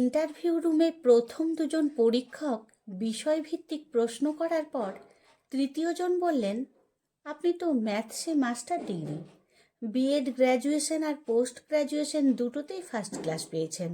Interview রুমে প্রথম দুজন পরীক্ষক বিষয়ভিত্তিক প্রশ্ন করার পর তৃতীয়জন বললেন, আপনি তো ম্যাথসে master degree. B Ed graduation আর পোস্ট গ্র্যাজুয়েশন দুটোতেই ফার্স্ট ক্লাস পেয়েছেন।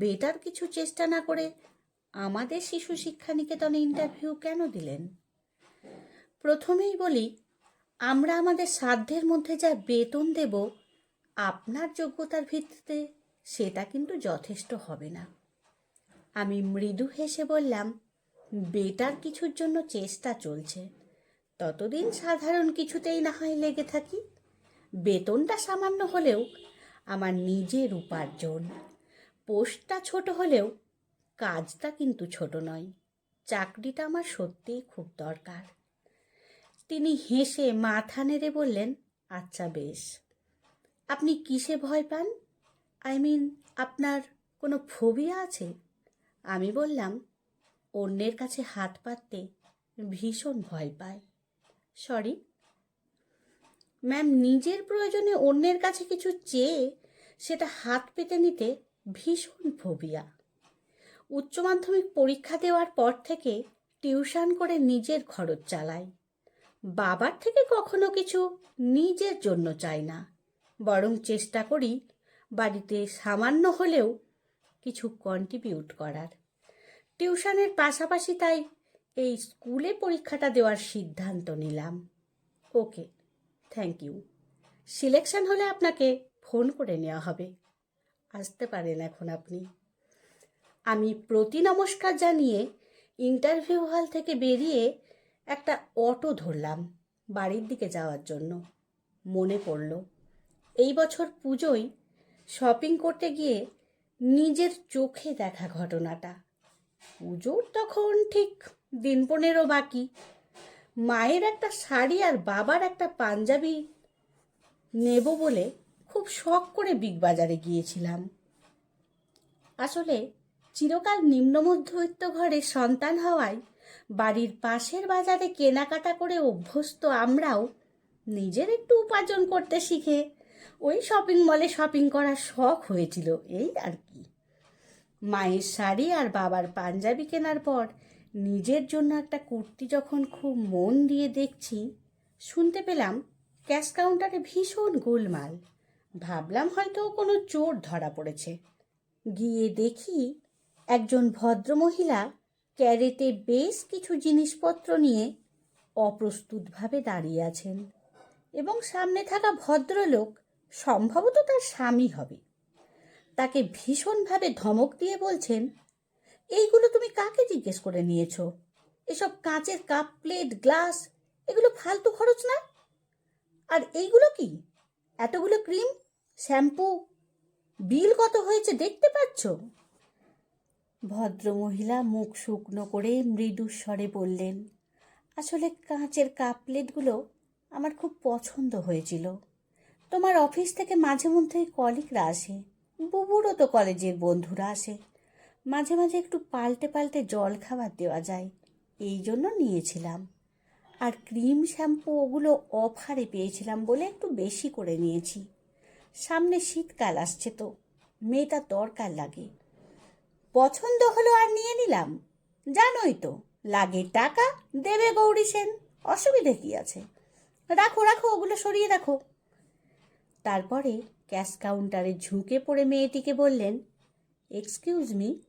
বেটার কিছু চেষ্টা না করে আমাদের শিশু শিক্ষা নিকেতনে ইন্টারভিউ কেন দিলেন? প্রথমেই বলি, আমরা আমাদের সাধ্যের মধ্যে যা বেতন দেব, আপনার যোগ্যতার ভিত্তিতে সেটা কিন্তু যথেষ্ট হবে না। আমি মৃদু হেসে বললাম, বেটার কিছুর জন্য চেষ্টা চলছে। ততদিন সাধারণ কিছুতেই না হয় লেগে থাকি। বেতনটা সামান্য হলেও আমার নিজের উপার্জন। পোস্টটা ছোট হলেও কাজটা কিন্তু ছোট নয়। চাকরিটা আমার সত্যিই খুব দরকার। তিনি হেসে মাথা নেড়ে বললেন আচ্ছা বেশ। আপনি কিসে ভয় পান? আই মিন আপনার কোনো ফোবিয়া আছে? আমি বললাম, অন্যের কাছে হাত পাততে ভীষণ ভয় পায়। সরি ম্যাম নিজের প্রয়োজনে অন্যের কাছে কিছু চেয়ে সেটা হাত পেতে নিতে ভীষণ ফোবিয়া উচ্চ মাধ্যমিক পরীক্ষা দেওয়ার পর থেকে টিউশন করে নিজের খরচ চালাই বাবার থেকে কখনো কিছু নিজের জন্য চাই না। বরং চেষ্টা করি বাড়িতে সামান্য হলেও কিছু কন্ট্রিবিউট করার। টিউশনের পাশাপাশি তাই এই স্কুলে পরীক্ষাটা দেওয়ার সিদ্ধান্ত নিলাম। ওকে থ্যাংক ইউ সিলেকশন হলে আপনাকে ফোন করে নেওয়া হবে। আসতে পারেন এখন আপনি। আমি প্রতি নমস্কার জানিয়ে ইন্টারভিউ হল থেকে বেরিয়ে একটা অটো ধরলাম বাড়ির দিকে যাওয়ার জন্য। মনে পড়ল, এই বছর পুজোয় শপিং করতে গিয়ে নিজের চোখে দেখা ঘটনাটা। পুজোর তখন ঠিক দিন পনেরো বাকি। মায়ের একটা শাড়ি আর বাবার একটা পাঞ্জাবি নেব বলে খুব শখ করে বিগ বাজারে গিয়েছিলাম। আসলে চিরকাল নিম্ন মধ্যবিত্ত ঘরের সন্তান হওয়ায় বাড়ির পাশের বাজারে কেনাকাটা করে অভ্যস্ত আমরাও নিজের একটু উপার্জন করতে শিখে ওই শপিং মলে শপিং করার শখ হয়েছিল, এই আর কি। মায়ের শাড়ি আর বাবার পাঞ্জাবি কেনার পর নিজের জন্য একটা কুর্তি যখন খুব মন দিয়ে দেখছি, শুনতে পেলাম ক্যাশ কাউন্টারে ভীষণ গোলমাল। ভাবলাম হয়তো কোনো চোর ধরা পড়েছে। গিয়ে দেখি একজন ভদ্রমহিলা ক্যারেটে বেশ কিছু জিনিসপত্র নিয়ে অপ্রস্তুতভাবে দাঁড়িয়ে আছেন এবং সামনে থাকা ভদ্রলোক সম্ভবত তার স্বামী হবে। তাকে ভীষণভাবে ধমক দিয়ে বলছেন, এইগুলো তুমি কাকে জিজ্ঞেস করে নিয়েছো? এসব কাঁচের কাপ, প্লেট, গ্লাস, এগুলো ফালতু খরচ না? আর এইগুলো কি? এতগুলো ক্রিম, শ্যাম্পু, বিল কত হয়েছে দেখতে পাচ্ছ? ভদ্রমহিলা মুখ শুকনো করে মৃদু স্বরে বললেন, আসলে কাঁচের কাপ, প্লেটগুলো আমার খুব পছন্দ হয়েছিল। তোমার অফিস থেকে মাঝে মধ্যে কলিগরা আসে। বুবুরও তো কলেজের বন্ধুরা আসে। মাঝে মাঝে একটু পাল্টে পাল্টে জল খাবার দেওয়া যায়। এই জন্য নিয়েছিলাম। আর ক্রিম শ্যাম্পু ওগুলো অফারে পেয়েছিলাম বলে একটু বেশি করে নিয়েছি। সামনে শীতকাল আসছে তো, মেয়েটা দরকার লাগে। পছন্দ হলো আর নিয়ে নিলাম। জানোই তো, লাগে টাকা, দেবে গৌরী সেন। অসুবিধে কি আছে? রাখো রাখো, ওগুলো সরিয়ে রাখো। তারপরে ক্যাশ কাউন্টারে ঝুঁকে পড়ে মেয়েটিকে বললেন এক্সকিউজ মি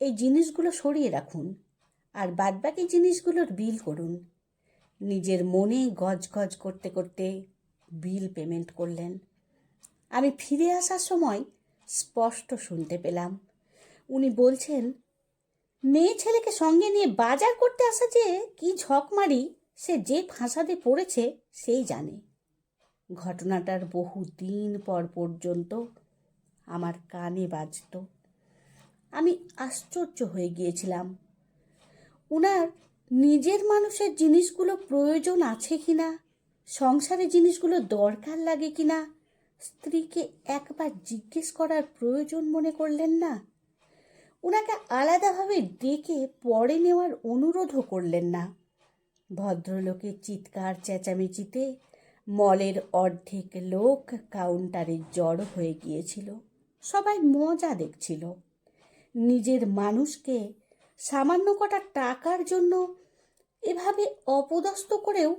এই জিনিসগুলো সরিয়ে রাখুন আর বাদবাকি জিনিসগুলোর বিল করুন। নিজের মনে গজ গজ করতে করতে বিল পেমেন্ট করলেন। আমি ফিরে আসার সময় স্পষ্ট শুনতে পেলাম। উনি বলছেন, মেয়ে ছেলেকে সঙ্গে নিয়ে বাজার করতে আসা যে কি ঝকমারি সে যে ফাঁসাদে পড়েছে সেই জানে। ঘটনাটার বহু দিন পর পর্যন্ত আমার কানে বাজত। আমি আশ্চর্য হয়ে গিয়েছিলাম। উনার নিজের মানুষের জিনিসগুলো প্রয়োজন আছে কি না সংসারে জিনিসগুলো দরকার লাগে কি না স্ত্রীকে একবার জিজ্ঞেস করার প্রয়োজন মনে করলেন না? ওনাকে আলাদাভাবে ডেকে পরে নেওয়ার অনুরোধও করলেন না। ভদ্রলোকের চিৎকার চেঁচামেচিতে মলের অর্ধেক লোক কাউন্টারে জড় হয়ে গিয়েছিল। সবাই মজা দেখছিল। নিজের মানুষকে সামান্য কটা টাকার জন্য এভাবে অপদস্থ করেও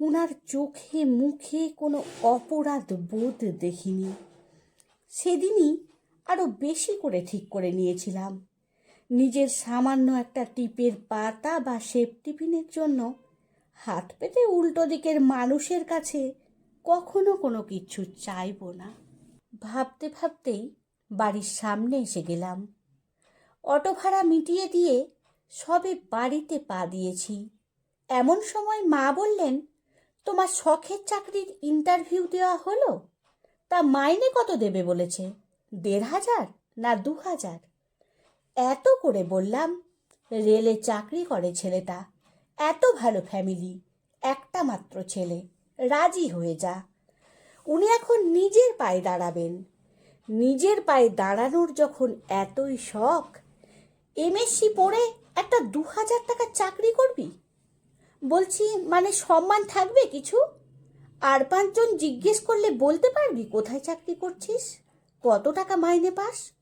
ওনার চোখে মুখে কোনো অপরাধ বোধ দেখিনি। সেদিনই আরও বেশি করে ঠিক করে নিয়েছিলাম। নিজের সামান্য একটা টিপের পাতা বা সেফটি পিনের জন্য হাত পেতে উল্টো দিকের মানুষের কাছে কখনো কোনো কিছু চাইব না। ভাবতে ভাবতেই বাড়ির সামনে এসে গেলাম। অটো ভাড়া মিটিয়ে দিয়ে সবে বাড়িতে পা দিয়েছি। এমন সময় মা বললেন, তোমার শখের চাকরির ইন্টারভিউ দেওয়া হলো? তা মাইনে কত দেবে? বলেছে। দেড় হাজার না দু হাজার? এত করে বললাম, রেলে চাকরি করে ছেলেটা। এত ভালো ফ্যামিলি একটা মাত্র ছেলে, রাজি হয়ে যা। উনি এখন নিজের পায়ে দাঁড়াবেন। নিজের পায়ে দাঁড়ানোর যখন এতই শখ এমএসসি পড়ে একটা দু হাজার টাকার চাকরি করবি? বলছি মানে সম্মান থাকবে কিছু? আর পাঁচজন জিজ্ঞেস করলে বলতে পারবি কোথায় চাকরি করছিস? কত টাকা মাইনে পাস?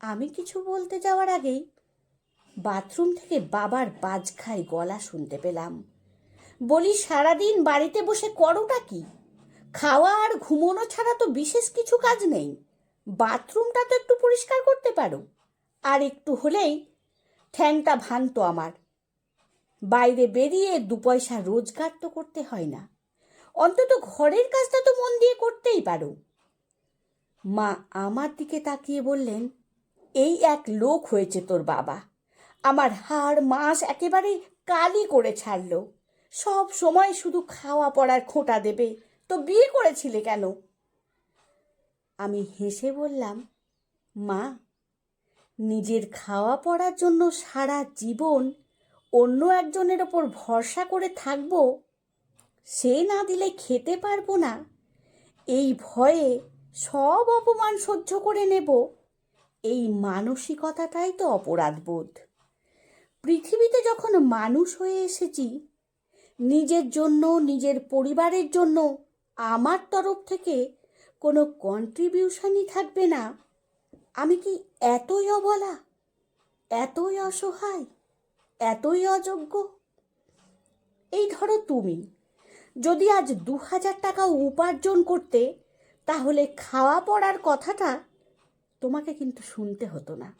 আমি কিছু বলতে যাওয়ার আগেই বাথরুম থেকে বাবার বাজ খাই গলা শুনতে পেলাম। বলি, সারাদিন বাড়িতে বসে করোটা কি? খাওয়া আর ঘুমোনো ছাড়া তো বিশেষ কিছু কাজ নেই। বাথরুমটা তো একটু পরিষ্কার করতে পারো। আর একটু হলেই ঠ্যাংটা ভাঙতো আমার। বাইরে বেরিয়ে দু পয়সা রোজগার তো করতে হয় না। অন্তত ঘরের কাজটা তো মন দিয়ে করতেই পারো। মা আমার দিকে তাকিয়ে বললেন, এই এক লোক হয়েছে তোর বাবা। আমার হাড় মাস একেবারে কালি করে ছাড়ল। সব সময় শুধু খাওয়া পড়ার খোঁটা দেবে। তো বিয়ে করেছিলে কেন? আমি হেসে বললাম, মা, নিজের খাওয়া পড়ার জন্য সারা জীবন অন্য একজনের ওপর ভরসা করে থাকব? সে না দিলে খেতে পারব না। এই ভয়ে সব অপমান সহ্য করে নেব। এই মানসিকতাটাই তো অপরাধবোধ। পৃথিবীতে যখন মানুষ হয়ে এসেছি, নিজের জন্য, নিজের পরিবারের জন্য, আমার তরফ থেকে কোনো কন্ট্রিবিউশনই থাকবে না। আমি কি এতই অবলা, এতই অসহায়, এতই অযোগ্য? এই ধরো তুমি, যদি আজ দু হাজার টাকা উপার্জন করতে, তাহলে খাওয়া পড়ার কথাটা তোমাকে কিন্তু শুনতে হতো না।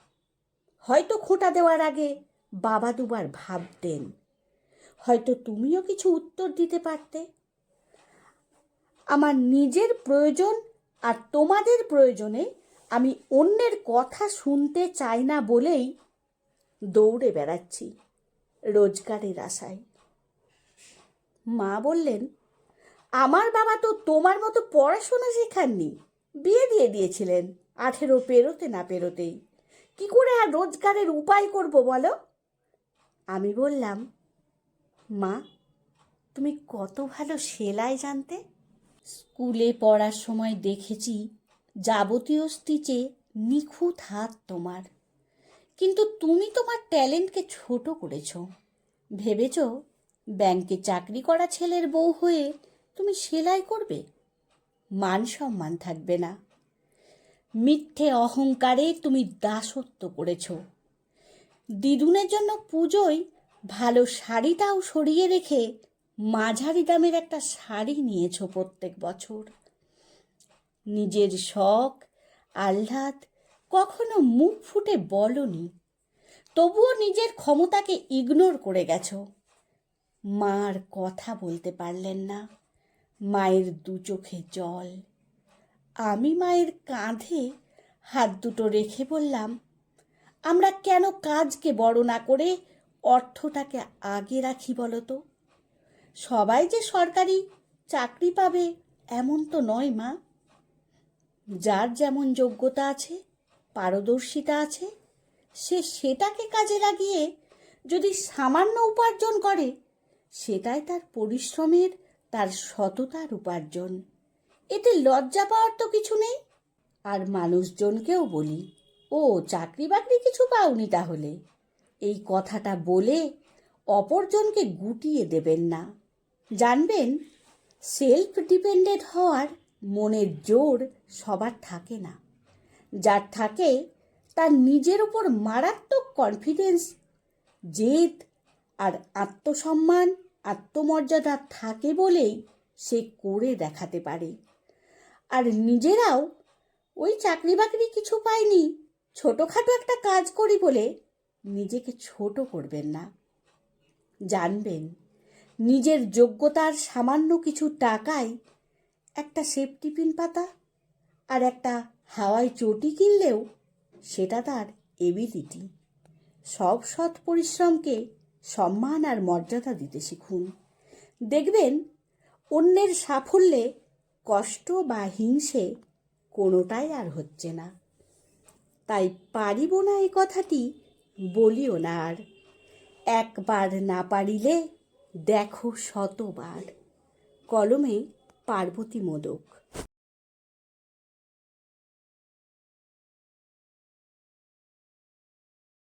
হয়তো খোঁটা দেওয়ার আগে বাবা দুবার ভাবতেন, হয়তো তুমিও কিছু উত্তর দিতে পারতে। আমার নিজের প্রয়োজন আর তোমাদের প্রয়োজনে আমি অন্যের কথা শুনতে চাই না বলেই দৌড়ে বেড়াচ্ছি রোজগারের আশায়। মা বললেন, আমার বাবা তো তোমার মতো পড়াশোনা শেখাননি, বিয়ে দিয়ে দিয়েছিলেন আঠেরো পেরোতে না পেরোতেই। কি করে আর রোজগারের উপায় করব বলো? আমি বললাম, মা, তুমি কত ভালো সেলাই জানতে? স্কুলে পড়ার সময় দেখেছি যাবতীয় স্টিচে নিখুঁত হাত তোমার। কিন্তু তুমি তোমার ট্যালেন্টকে ছোট করেছ। ভেবেছ ব্যাংকে চাকরি করা ছেলের বউ হয়ে তুমি সেলাই করবে? মান সম্মান থাকবে না। মিথ্যে অহংকারে তুমি দাসত্ব করেছ। দিদুনের জন্য পুজোয় ভালো শাড়িটাও সরিয়ে রেখে মাঝারি দামের একটা শাড়ি নিয়েছো প্রত্যেক বছর। নিজের শখ, আহ্লাদ কখনো মুখ ফুটে বলনি, তবুও নিজের ক্ষমতাকে ইগনোর করে গেছো। মার কথা বলতে পারলেন না, মায়ের দু চোখে জল। আমি মায়ের কাঁধে হাত দুটো রেখে বললাম আমরা কেন কাজকে বড় না করে অর্থটাকে আগে রাখি বলো তো? সবাই যে সরকারি চাকরি পাবে এমন তো নয় মা। যার যেমন যোগ্যতা আছে, পারদর্শিতা আছে, সে সেটাকে কাজে লাগিয়ে যদি সামান্য উপার্জন করে, সেটাই তার পরিশ্রমের, তার সততার উপার্জন। এতে লজ্জা পাওয়ার তো কিছু নেই। আর মানুষজনকেও বলি ও চাকরি বাকরি কিছু পাওনি তাহলে। এই কথাটা বলে অপরজনকে গুটিয়ে দেবেন না। জানবেন সেলফ ডিপেন্ডেন্ট হওয়ার মনের জোর সবার থাকে না। যার থাকে, তার নিজের ওপর মারাত্মক কনফিডেন্স জেদ আর আত্মসম্মান, আত্মমর্যাদা থাকে বলেই সে করে দেখাতে পারে। আর নিজেরাও ওই চাকরি বাকরি কিছু পায়নি ছোটোখাটো একটা কাজ করি বলে নিজেকে ছোট করবেন না। জানবেন, নিজের যোগ্যতার সামান্য কিছু টাকায় একটা সেফটি পিন পাতা আর একটা হাওয়াই চটি কিনলেও সেটা তার এবিলিটি সব সৎ পরিশ্রমকে সম্মান আর মর্যাদা দিতে শিখুন। দেখবেন, অন্যের সাফল্যে কষ্ট বা হিংসে কোনোটাই আর হচ্ছে না। তাই পারিব না এ কথাটি, বলিও না আর। একবার না পারিলে দেখো শতবার। কলমে পার্বতী মোদক।